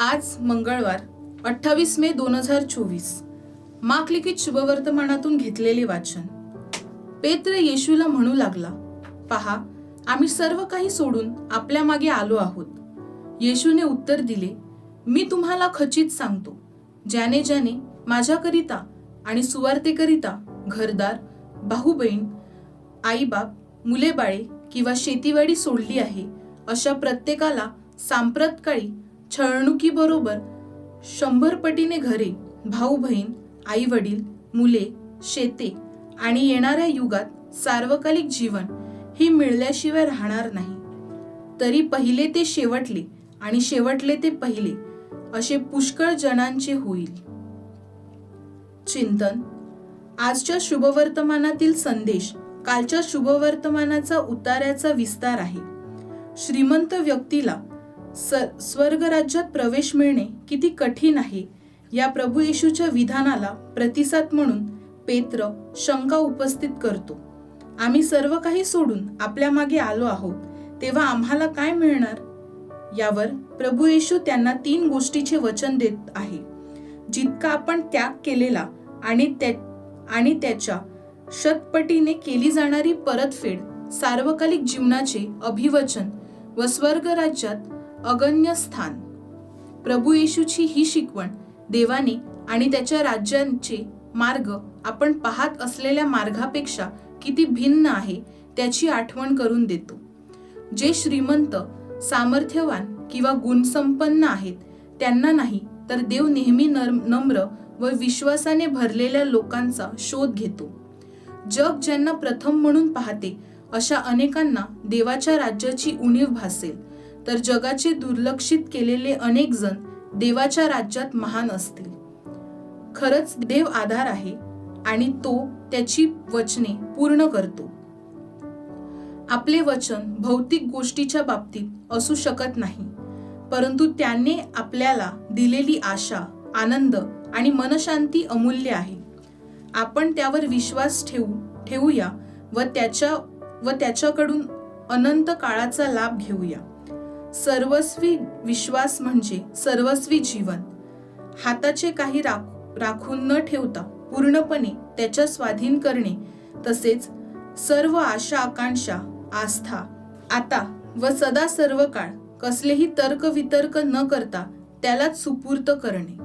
आज मंगळवार अठ्ठावीस मे दोन हजार चोवीस. माकलिखित शुभवर्तमानातून घेतलेले वाचन. पेत्र येशूला म्हणू लागला पहा आम्ही सर्व काही सोडून आपल्या मागे आलो आहोत. येशूने उत्तर दिले मी तुम्हाला खचित सांगतो ज्याने ज्याने माझ्याकरिता आणि सुवार्तेकरिता घरदार भाऊ बहीण आईबाप मुलेबाळे किंवा शेतीवाडी सोडली आहे अशा प्रत्येकाला सांप्रतकाळी छळणुकीबरोबर शंभर पटीने घरे भाऊ बहीण आई वडील मुले शेते आणि येणाऱ्या युगात सार्वकालिक जीवन ही मिळल्याशिवाय राहणार नाही. तरी पहिले ते शेवटले आणि शेवटले ते पहिले असे पुष्कळ जणांचे होईल. चिंतन. आजच्या शुभवर्तमानातील संदेश कालच्या शुभवर्तमानाचा उतार्याचा विस्तार आहे. श्रीमंत व्यक्तीला स स्वर्गराज्यात प्रवेश मिळणे किती कठीण आहे या प्रभू येशूच्या विधानाला प्रतिसाद म्हणून पेत्र शंका उपस्थित करतो. आम्ही सर्व काही सोडून आपल्या मागे आलो आहोत तेव्हा आम्हाला काय मिळणार? यावर प्रभू येशू त्यांना तीन गोष्टीचे वचन देत आहे. जितका आपण त्याग केलेला आणि त्या आणि त्याच्या शतपटीने केली जाणारी परतफेड सार्वकालिक जीवनाचे अभिवचन व स्वर्ग राज्यात अगण्य स्थान. प्रभू येशूची ही शिकवण देवाने आणि त्याच्या राज्यांचे मार्ग आपण पाहत असलेल्या मार्गापेक्षा किती भिन्न आहे त्याची आठवण करून देतो. जे श्रीमंत सामर्थ्यवान किंवा गुणसंपन्न आहेत त्यांना नाही तर देव नेहमी नर- नम्र व विश्वासाने भरलेल्या लोकांचा शोध घेतो. जग ज्यांना प्रथम म्हणून पाहते अशा अनेकांना देवाच्या राज्याची उणीव भासेल. तर जगाचे दुर्लक्षित केलेले अनेक जण देवाच्या राज्यात महान असतील. खरंच देव आधार आहे आणि तो त्याची वचने पूर्ण करतो. आपले वचन भौतिक गोष्टीच्या बाबतीत असू शकत नाही परंतु त्याने आपल्याला दिलेली आशा आनंद आणि मनशांती अमूल्य आहे. आपण त्यावर विश्वास ठेवू ठेवूया व त्याच्या व त्याच्याकडून अनंत काळाचा लाभ घेऊया. सर्वस्वी विश्वास म्हणजे सर्वस्वी जीवन. हाताचे काही राख राखून न ठेवता पूर्णपणे त्याच्या स्वाधीन करणे तसेच सर्व आशा आकांक्षा आस्था आता व सदा सर्व काळ कसलेही तर्क वितर्क न करता त्यालाच सुपूर्त करणे.